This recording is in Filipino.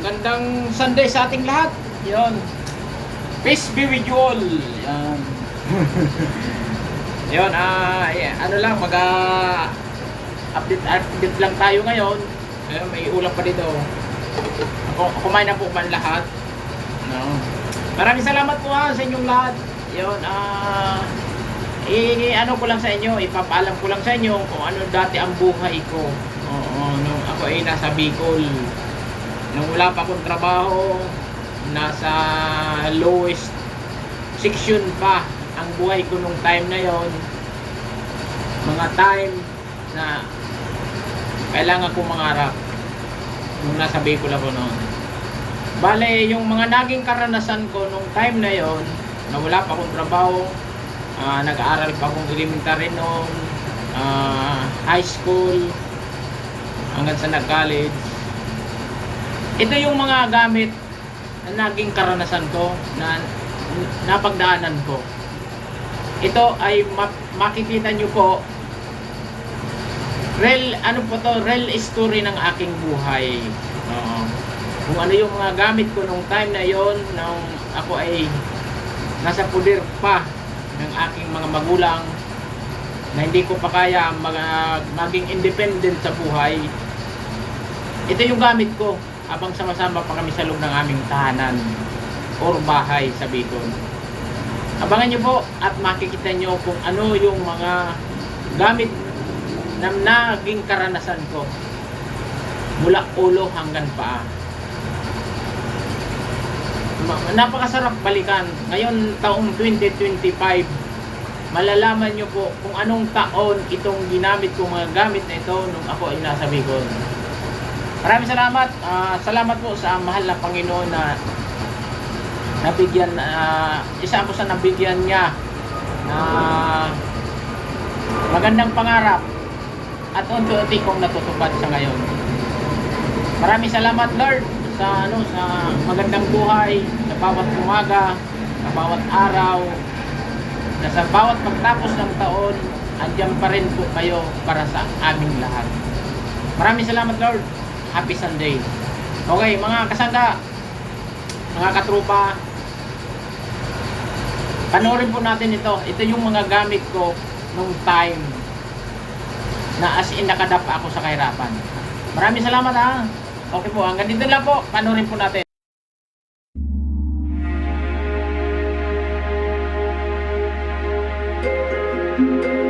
magandang Sunday sa ating lahat. Yon. Peace be with you all. Yan. Yon, ah, eh, ano lang, mag ah, update update lang tayo ngayon. Ayun, may ulam pa dito. Ako, kumain na po man lahat. No. Maraming salamat po ha sa inyong lahat. Yon, ah, i ano ko lang sa inyo, ipapaalam ko lang sa inyo kung ano dati ang buhay ko. Oo, nung ako ay nasa Bicol. Nung wala pa akong trabaho, nasa lowest section pa ang buhay ko nung time na yon. Mga time na kailangan ko mangarap nung nasa Bicol ako noon. Bale, yung mga naging karanasan ko nung time na yon, na wala pa akong trabaho, Ah, nag-aaral pa akong elementary noon, ah, high school, hanggang sa nag-college. Ito yung mga gamit na naging karanasan ko, na napagdaanan ko. Ito ay ma- makikita nyo po, real, ano po to, real story ng aking buhay. Oo. kung ano yung mga gamit ko nung time na yon nung ako ay nasa puder pa ng aking mga magulang na hindi ko pa kaya mag, maging independent sa buhay. Ito yung gamit ko habang sama-sama pa kami sa loob ng aming tahanan or bahay sa Bicol. Abangan nyo po at makikita nyo kung ano yung mga gamit na naging karanasan ko mula ulo hanggang paa. Napakasarap balikan. Ngayon, taong 2025, malalaman nyo po kung anong taon itong ginamit kong mga gamit na ito nung ako ay nasa Bicol. Maraming salamat. Ah, salamat po sa mahal na Panginoon na nabigyan, ah, isa ako sa nabigyan niya na magandang pangarap at unti-unti kong natutupad sa ngayon. Maraming salamat Lord sa ano sa magandang buhay sa bawat umaga, sa bawat araw, na sa bawat pagtapos ng taon, andyan pa rin po kayo para sa aming lahat. Maraming salamat Lord. Happy Sunday. Okay, mga kasangga, mga katrupa, panoorin po natin ito. Ito yung mga gamit ko nung time na as in nakadapa ako sa kahirapan. Maraming salamat ha. Okay po, hanggang dito lang po. Panoorin po natin. Thank